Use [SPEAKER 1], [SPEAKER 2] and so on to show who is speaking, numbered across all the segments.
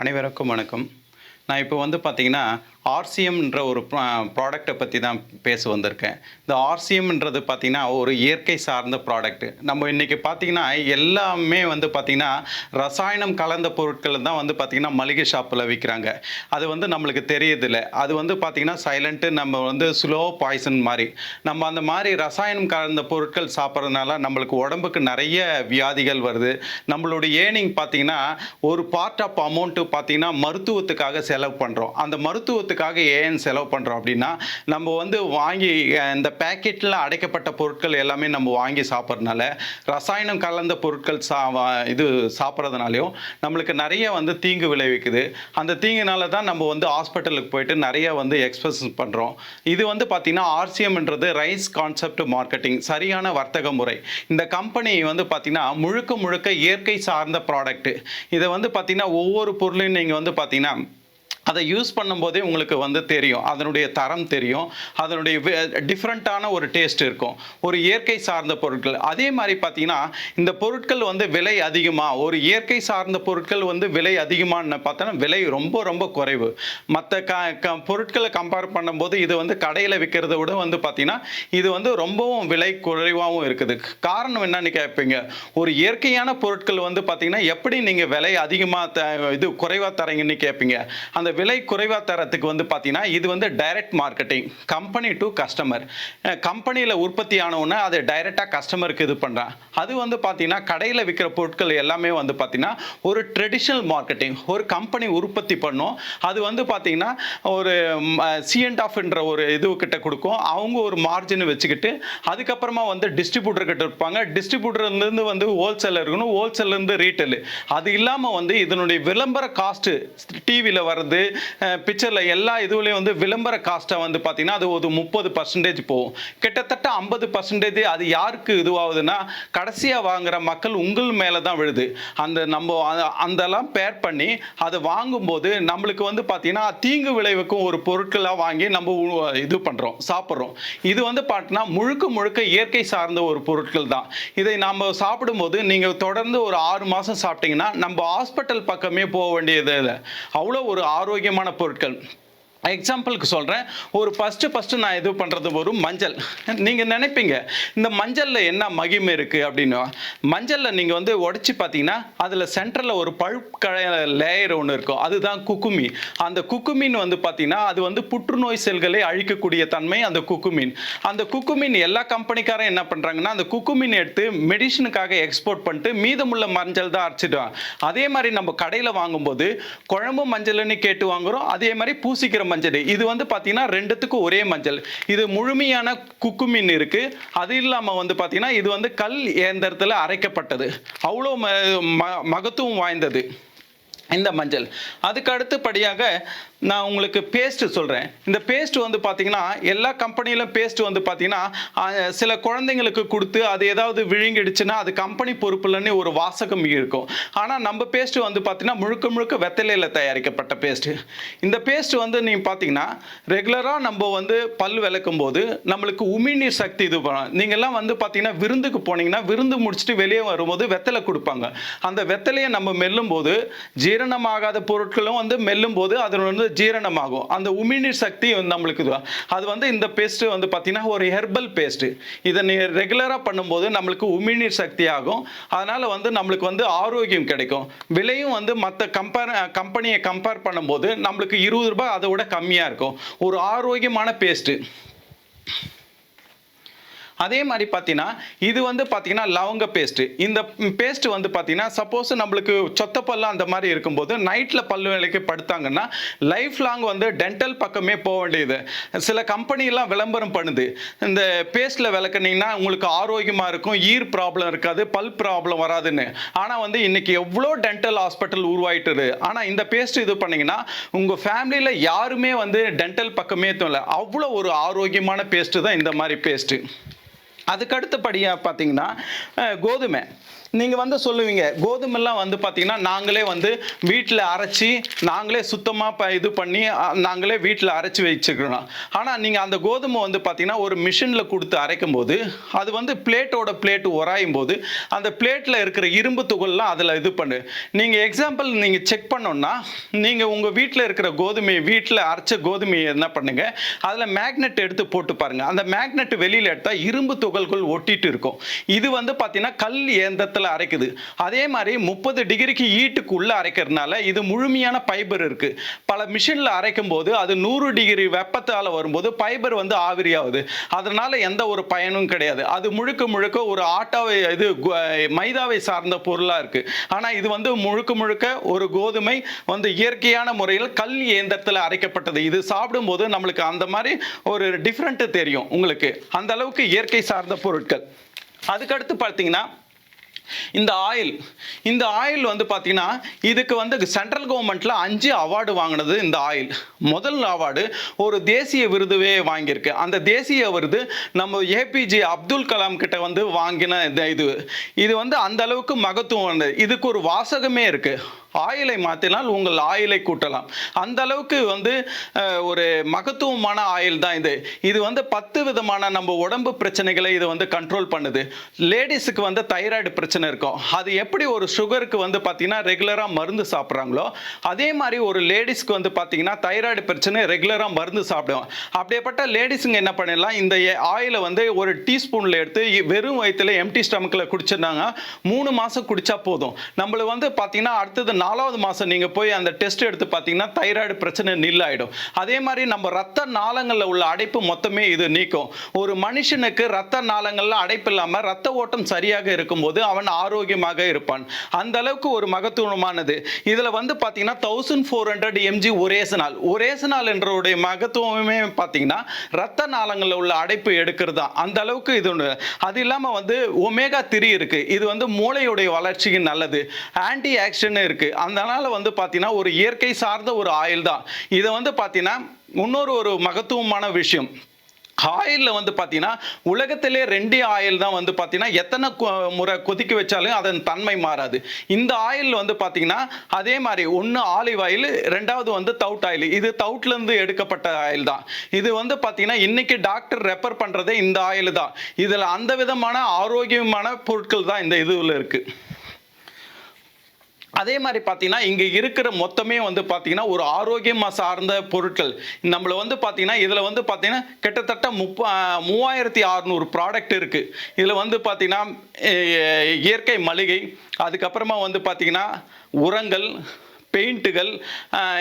[SPEAKER 1] அனைவருக்கும் வணக்கம். நான் இப்போ வந்து பார்த்திங்கன்னா ஆர்சிஎம்ன்ற ஒரு ப்ராடக்ட்டை பற்றி தான் பேச வந்திருக்கேன். இந்த ஆர்சிஎம்ன்றது பார்த்திங்கன்னா ஒரு இயற்கை சார்ந்த ப்ராடக்ட் நம்ம இன்றைக்கி பார்த்தீங்கன்னா எல்லாமே வந்து பார்த்திங்கன்னா ரசாயனம் கலந்த பொருட்கள் தான் வந்து பார்த்திங்கன்னா மளிகை ஷாப்பில் விற்கிறாங்க அது வந்து நம்மளுக்கு தெரியதில்லை அது வந்து பார்த்திங்கன்னா சைலண்ட்டு நம்ம வந்து ஸ்லோ பாய்சன் மாதிரி. நம்ம அந்த மாதிரி ரசாயனம் கலந்த பொருட்கள் சாப்பிட்றதுனால நம்மளுக்கு உடம்புக்கு நிறைய வியாதிகள் வருது. நம்மளுடைய ஏர்னிங் பார்த்தீங்கன்னா ஒரு பார்ட் ஆஃப் அமௌண்ட்டு பார்த்தீங்கன்னா மருத்துவத்துக்காக செலவு பண்ணுறோம் அந்த மருத்துவத்துக்கு பொருட்களுக்காக ஏன் செலவு பண்ணுறோம் அப்படின்னா நம்ம வந்து வாங்கி இந்த பேக்கெட்டில் அடைக்கப்பட்ட பொருட்கள் எல்லாமே நம்ம வாங்கி சாப்பிட்றதுனால ரசாயனம் கலந்த பொருட்கள் சா வா- இது சாப்பிட்றதுனாலையும் நம்மளுக்கு நிறைய வந்து தீங்கு விளைவிக்குது. அந்த தீங்குனால தான் நம்ம வந்து ஹாஸ்பிட்டலுக்கு போயிட்டு நிறைய வந்து எக்ஸ்பிரஸ் பண்ணுறோம் இது வந்து பார்த்திங்கன்னா ஆர்சிஎம்ன்றது ரைஸ் கான்செப்ட் மார்க்கெட்டிங் சரியான வர்த்தக முறை. இந்த கம்பெனி வந்து பார்த்திங்கன்னா முழுக்க முழுக்க இயற்கை சார்ந்த ப்ராடக்ட்டு இதை வந்து பார்த்திங்கன்னா ஒவ்வொரு பொருளையும் நீங்கள் வந்து பார்த்திங்கன்னா அதை யூஸ் பண்ணும்போதே உங்களுக்கு வந்து தெரியும். அதனுடைய தரம் தெரியும். அதனுடைய டிஃப்ரெண்ட்டான ஒரு டேஸ்ட் இருக்கும். ஒரு இயற்கை சார்ந்த பொருட்கள். அதே மாதிரி பார்த்தீங்கன்னா இந்த பொருட்கள் வந்து விலை அதிகமாக ஒரு இயற்கை சார்ந்த பொருட்கள் வந்து விலை அதிகமான்னு பார்த்தோன்னா விலை ரொம்ப ரொம்ப குறைவு. மற்ற க க பொருட்களை கம்பேர் பண்ணும்போது இது வந்து கடையில் விற்கிறத விட வந்து பார்த்தீங்கன்னா இது வந்து ரொம்பவும் விலை குறைவாகவும் இருக்குது. காரணம் என்னன்னு கேட்பீங்க. ஒரு இயற்கையான பொருட்கள் வந்து பார்த்தீங்கன்னா எப்படி நீங்கள் விலை அதிகமாக த இது குறைவாக தரீங்கன்னு கேட்பீங்க. அந்த விலை குறைவாக தரத்துக்கு வந்து பார்த்தீங்கன்னா இது வந்து direct marketing company to customer கம்பெனியில் உற்பத்தி ஆனவுடனே அதை டைரெக்டாக கஸ்டமருக்கு இது பண்ணுறான் அது வந்து பார்த்தீங்கன்னா கடையில் விற்கிற பொருட்கள் எல்லாமே வந்து பார்த்தீங்கன்னா ஒரு ட்ரெடிஷ்னல் மார்க்கெட்டிங் ஒரு கம்பெனி உற்பத்தி பண்ணும். அது வந்து பார்த்தீங்கன்னா ஒரு சிஎன்ட் ஆஃப்ன்ற ஒரு இது கிட்ட கொடுக்கும். அவங்க ஒரு மார்ஜின் வச்சுக்கிட்டு அதுக்கப்புறமா வந்து டிஸ்ட்ரிபியூட்டர் கிட்ட இருப்பாங்க. டிஸ்ட்ரிபியூட்டர்லேருந்து வந்து ஹோல்சேலர் இருக்கணும். ஹோல்சேல்லேருந்து ரீட்டைல் அது இல்லாமல் வந்து இதனுடைய விளம்பர காஸ்ட்டு டிவியில் வர்றது பிக்சரில் எல்லா இதுலேயும் வந்து விளம்பர காஸ்ட்டை வந்து பார்த்தீங்கன்னா அது ஒரு முப்பது பர்சன்டேஜ் போகும். கிட்டத்தட்ட ஐம்பது பர்சன்டேஜ் அது யாருக்கு இதுவாகுதுன்னா கடைசியாக வாங்குற மக்கள் உங்கள் மேலே தான் விழுது. அந்த நம்ம அந்தெல்லாம் பேர் பண்ணி அதை வாங்கும்போது நம்மளுக்கு வந்து பார்த்தீங்கன்னா தீங்கு விளைவுக்கும் ஒரு பொருட்களாக வாங்கி நம்ம இது பண்ணுறோம் சாப்பிட்றோம். இது வந்து பார்த்தீங்கன்னா முழுக்க முழுக்க இயற்கை சார்ந்த ஒரு பொருட்கள் தான். இதை நம்ம சாப்பிடும்போது நீங்கள் தொடர்ந்து ஒரு ஆறு மாதம் சாப்பிட்டீங்கன்னா நம்ம ஹாஸ்பிட்டல் பக்கமே போக வேண்டியது இல்லை. அவ்வளோ ஒரு ஆரோக்கியமான பொருட்கள். எக்ஸாம்பிளுக்கு சொல்கிறேன் ஒரு ஃபஸ்ட்டு ஃபஸ்ட்டு நான் இது பண்ணுறது ஒரு மஞ்சள். நீங்கள் நினைப்பீங்க இந்த மஞ்சளில் என்ன மகிமை இருக்குது அப்படின்னு. மஞ்சளில் நீங்கள் வந்து உடச்சி பார்த்தீங்கன்னா அதில் சென்டரில் ஒரு பழுப்பு கழ லேயர் ஒன்று இருக்கும். அதுதான் குக்குமி. அந்த குக்குமின் வந்து பார்த்தீங்கன்னா அது வந்து புற்றுநோய் செல்களை அழிக்கக்கூடிய தன்மை அந்த குக்குமின். அந்த குக்குமின் எல்லா கம்பெனிக்காரும் என்ன பண்ணுறாங்கன்னா அந்த குக்குமின் எடுத்து மெடிசனுக்காக எக்ஸ்போர்ட் பண்ணிட்டு மீதமுள்ள மஞ்சள் தான் அரைச்சிடுவாங்க. அதே மாதிரி நம்ம கடையில் வாங்கும்போது குழம்பு மஞ்சள்னு கேட்டு வாங்குறோம். அதே மாதிரி பூசிக்கிற மஞ்சள். இது வந்து பார்த்தீங்கன்னா ரெண்டுத்துக்கும் ஒரே மஞ்சள். இது முழுமையான குக்குமின் இருக்கு. அது இல்லாமல் வந்து பார்த்தீங்கன்னா இது வந்து கல் இயந்திரத்தில் அரைக்கப்பட்டது. அவ்வளோ ம ம- மகத்துவம் வாய்ந்தது. இந்த மஞ்சள். அதுக்கு அடுத்தபடியாக நான் உங்களுக்கு பேஸ்ட்டு சொல்கிறேன் இந்த பேஸ்ட் வந்து பார்த்தீங்கன்னா எல்லா கம்பெனியிலும் பேஸ்ட் வந்து பார்த்தீங்கன்னா சில குழந்தைங்களுக்கு கொடுத்து அது ஏதாவது விழுங்கிடுச்சுன்னா அது கம்பெனி பொறுப்புலன்னு ஒரு வாசகம் இருக்கும். ஆனால் நம்ம பேஸ்ட்டு வந்து பார்த்தீங்கன்னா முழுக்க முழுக்க வெத்தலையில் தயாரிக்கப்பட்ட பேஸ்ட்டு இந்த பேஸ்ட்டு வந்து நீங்கள் பார்த்தீங்கன்னா ரெகுலராக நம்ம வந்து பல் விளக்கும் போது நம்மளுக்கு உமிழ்நீர் சக்தி இது பண்ணலாம் நீங்கள்லாம் வந்து பார்த்தீங்கன்னா விருந்துக்கு போனீங்கன்னா விருந்து முடிச்சுட்டு வெளியே வரும்போது வெத்தலை கொடுப்பாங்க. அந்த வெத்தலையை நம்ம மெல்லும் போது ஜீரணமாகாத பொருட்களும் வந்து மெல்லும் போது வந்து ஜீரணமாகும். அந்த உமிழ்நீர் சக்தி வந்து நம்மளுக்கு இது அது வந்து இந்த பேஸ்ட்டு வந்து பார்த்தீங்கன்னா ஒரு ஹெர்பல் பேஸ்ட்டு இதை நீ ரெகுலராக பண்ணும்போது நம்மளுக்கு உமிழ்நீர் சக்தி ஆகும். அதனால் வந்து நம்மளுக்கு வந்து ஆரோக்கியம் கிடைக்கும். விலையும் வந்து மற்ற கம்பேர் கம்பெனியை கம்பேர் பண்ணும்போது நம்மளுக்கு இருபது ரூபாய் அதை விட கம்மியாக இருக்கும். ஒரு ஆரோக்கியமான பேஸ்ட்டு அதே மாதிரி பார்த்தீங்கன்னா இது வந்து பார்த்தீங்கன்னா லவங்க பேஸ்ட்டு இந்த பேஸ்ட் வந்து பார்த்தீங்கன்னா சப்போஸ் நம்மளுக்கு சொத்த பல்லு அந்த மாதிரி இருக்கும்போது நைட்டில் பல்லு விலைக்கு படுத்தாங்கன்னா லைஃப் லாங் வந்து டென்டல் பக்கமே போக வேண்டியது. சில கம்பெனிலாம் விளம்பரம் பண்ணுது. இந்த பேஸ்ட்டில் விளக்குனீங்கன்னா உங்களுக்கு ஆரோக்கியமாக இருக்கும் ஈர் ப்ராப்ளம் இருக்காது பல் ப்ராப்ளம் வராதுன்னு. ஆனால் வந்து இன்னைக்கு எவ்வளோ டென்டல் ஹாஸ்பிட்டல் உருவாயிட்டுது ஆனால் இந்த பேஸ்ட் இது பண்ணிங்கன்னா உங்கள் ஃபேமிலியில் யாருமே வந்து டென்டல் பக்கமே தோல அவ்வளோ ஒரு ஆரோக்கியமான பேஸ்ட்டு தான் இந்த மாதிரி பேஸ்ட்டு அதுக்கு அடுத்தபடியாக பார்த்தீங்கன்னா கோதுமை. நீங்கள் வந்து சொல்லுவீங்க கோதுமெல்லாம் வந்து பார்த்தீங்கன்னா நாங்களே வந்து வீட்டில் அரைச்சி நாங்களே சுத்தமாக இது பண்ணி நாங்களே வீட்டில் அரைச்சி வச்சுக்கிறோம் ஆனால் நீங்கள் அந்த கோதுமை வந்து பார்த்தீங்கன்னா ஒரு மிஷினில் கொடுத்து அரைக்கும் போது அது வந்து பிளேட்டோட பிளேட் உராயும் போது அந்த பிளேட்டில் இருக்கிற இரும்பு துகள்லாம் அதில் இது பண்ணு. நீங்கள் எக்ஸாம்பிள் நீங்கள் செக் பண்ணோன்னா நீங்கள் உங்கள் வீட்டில் இருக்கிற கோதுமையை வீட்டில் அரைச்ச கோதுமையை என்ன பண்ணுங்க அதில் மேக்னெட் எடுத்து போட்டு பாருங்க. அந்த மேக்னெட் வெளியில் எடுத்தால் இரும்பு துகள்கள் ஒட்டிட்டு இருக்கும். இது வந்து பார்த்தீங்கன்னா கல் இடத்துல அரைக்குது. அதே மாதிரி முப்பது டிகிரிக்கு ஈட்டுக்கு உள்ள அரைக்கிறதுனால இது முழுமையான ஃபைபர் இருக்கு. பல மிஷினில் அரைக்கும் போது அது நூறு டிகிரி வெப்பத்தால் வரும்போது ஃபைபர் வந்து ஆவிரியாகுது அதனால எந்த ஒரு பயனும் கிடையாது. அது முழுக்க முழுக்க ஒரு ஆட்டாவை இது மைதாவை சார்ந்த பொருளாக இருக்கு. ஆனால் இது வந்து முழுக்க முழுக்க ஒரு கோதுமை வந்து இயற்கையான முறையில் கல் இயந்திரத்தில் அரைக்கப்பட்டது. இது சாப்பிடும்போது நம்மளுக்கு அந்த மாதிரி ஒரு டிஃப்ரெண்ட்டு தெரியும் உங்களுக்கு. அந்த அளவுக்கு இயற்கை சார்ந்த பொருட்கள். அதுக்கடுத்து பார்த்தீங்கன்னா இந்த ஆயில் இந்த ஆயில் வந்து பார்த்தீங்கன்னா இதுக்கு வந்து சென்ட்ரல் கவர்மெண்ட்ல அஞ்சு அவார்டு வாங்கினது இந்த ஆயில். முதல் அவார்டு ஒரு தேசிய விருதுவே வாங்கியிருக்கு. அந்த தேசிய விருது நம்ம ஏபிஜே அப்துல் கலாம் கிட்ட வந்து வாங்கின இந்த இது. இது வந்து அந்த அளவுக்கு மகத்துவம் இதுக்கு ஒரு வாசகமே இருக்குது ஆயிலை மாற்றினால் உங்கள் ஆயிலை கூட்டலாம். அந்த அளவுக்கு வந்து ஒரு மகத்துவமான ஆயில் தான் இது. இது வந்து பத்து விதமான நம்ம உடம்பு பிரச்சனைகளை இது வந்து கண்ட்ரோல் பண்ணுது. லேடிஸுக்கு வந்து தைராய்டு பிரச்சனை இருக்கும். அது எப்படி ஒரு சுகருக்கு வந்து பார்த்தீங்கன்னா ரெகுலராக மருந்து சாப்பிட்றாங்களோ அதே மாதிரி ஒரு லேடிஸ்க்கு வந்து பார்த்தீங்கன்னா தைராய்டு பிரச்சனை ரெகுலராக மருந்து சாப்பிடுவோம் அப்படியேப்பட்ட லேடிஸுங்க என்ன பண்ணிடலாம்? இந்த ஆயிலை வந்து ஒரு டீஸ்பூனில் எடுத்து வெறும் வயிற்றுல எம்டி ஸ்டமக்கில் குடிச்சிருந்தாங்க மூணு மாதம் குடித்தா போதும். நம்மளுக்கு வந்து பார்த்தீங்கன்னா அடுத்தது நாலாவது மாதம் நீங்கள் போய் அந்த டெஸ்ட் எடுத்து பார்த்தீங்கன்னா தைராய்டு பிரச்சனை நில்லாயிடும். அதே மாதிரி நம்ம ரத்த நாளங்களில் உள்ள அடைப்பு மொத்தமே இது நீக்கும். ஒரு மனுஷனுக்கு ரத்த நாளங்களில் அடைப்பு இல்லாமல் ரத்த ஓட்டம் சரியாக இருக்கும்போது அவன் ஆரோக்கியமாக இருப்பான். அந்த அளவுக்கு ஒரு மகத்துவமானது. இதில் வந்து பார்த்தீங்கன்னா தௌசண்ட் ஃபோர் ஹண்ட்ரட் எம்ஜி ஒரேசனால். ஒரேசனால் என்றவுடைய மகத்துவமே பார்த்தீங்கன்னா ரத்த நாளங்களில் உள்ள அடைப்பு எடுக்கிறது தான். அந்த அளவுக்கு இது ஒன்று அது இல்லாமல் வந்து ஒமேகா திரி இருக்குது இது வந்து மூளையுடைய வளர்ச்சிக்கு நல்லது. ஆன்டி ஆக்சிடென்ட் இருக்கு அதனால வந்து பார்த்தீங்கன்னா ஒரு இயற்கை சார்ந்த ஒரு ஆயில் தான். இதை வந்து பார்த்தீங்கன்னா இன்னொரு ஒரு மகத்துவமான விஷயம். ஆயிலில் வந்து பார்த்தீங்கன்னா உலகத்திலே ரெண்டே ஆயில் தான் வந்து பார்த்தீங்கன்னா எத்தனை கொ- முறை கொதிக்க வச்சாலும் அதன் தன்மை மாறாது. இந்த ஆயில் வந்து பார்த்தீங்கன்னா அதே மாதிரி ஒன்று ஆலிவ் ஆயில் ரெண்டாவது வந்து தவுட் ஆயில். இது தவுட்லேருந்து எடுக்கப்பட்ட ஆயில் தான். இது வந்து பார்த்தீங்கன்னா இன்றைக்கி டாக்டர் ரெஃபர் பண்ணுறதே இந்த ஆயில் தான். இதில் அந்த விதமான ஆரோக்கியமான பொருட்கள் தான் இந்த இதுவில் இருக்குது அதே மாதிரி பார்த்தீங்கன்னா இங்கே இருக்கிற மொத்தமே வந்து பார்த்தீங்கன்னா ஒரு ஆரோக்கியமாக சார்ந்த பொருட்கள். நம்மளை வந்து பார்த்தீங்கன்னா இதில் வந்து பார்த்தீங்கன்னா கிட்டத்தட்ட முப்ப மூவாயிரத்தி அறநூறு ப்ராடக்ட் இருக்குது இதில் வந்து பார்த்தீங்கன்னா இயற்கை மளிகை அதுக்கப்புறமா வந்து பார்த்தீங்கன்னா உரங்கள் பெயிண்ட்டுகள்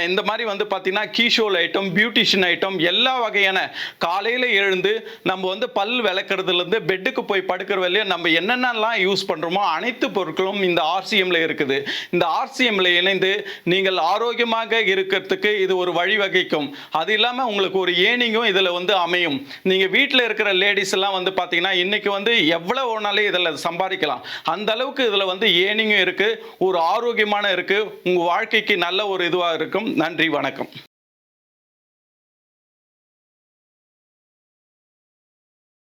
[SPEAKER 1] இந்த மாதிரி வந்து பார்த்திங்கன்னா கீஷோல் ஐட்டம் பியூட்டிஷியன் ஐட்டம் எல்லா வகையான காலையில் எழுந்து நம்ம வந்து பல் விளக்குறதுலேருந்து பெட்டுக்கு போய் படுக்கிற வரையும் நம்ம என்னென்னலாம் யூஸ் பண்ணுறோமோ அனைத்து பொருட்களும் இந்த ஆர்சிஎம்மில் இருக்குது. இந்த ஆர்சிஎம்மில் இணைந்து நீங்கள் ஆரோக்கியமாக இருக்கிறதுக்கு இது ஒரு வழிவகைக்கும். அது இல்லாமல் உங்களுக்கு ஒரு ஏனிங்கும் இதில் வந்து அமையும். நீங்கள் வீட்டில் இருக்கிற லேடிஸ் எல்லாம் வந்து பார்த்தீங்கன்னா இன்னைக்கு வந்து எவ்வளோ ஒன்றாலே இதில் சம்பாதிக்கலாம். அந்த அளவுக்கு இதில் வந்து ஏனிங்கும் இருக்குது ஒரு ஆரோக்கியமான இருக்குது உங்கள் வாழ்க்கைக்கு நல்ல ஒரு இதுவாக இருக்கும். நன்றி வணக்கம்.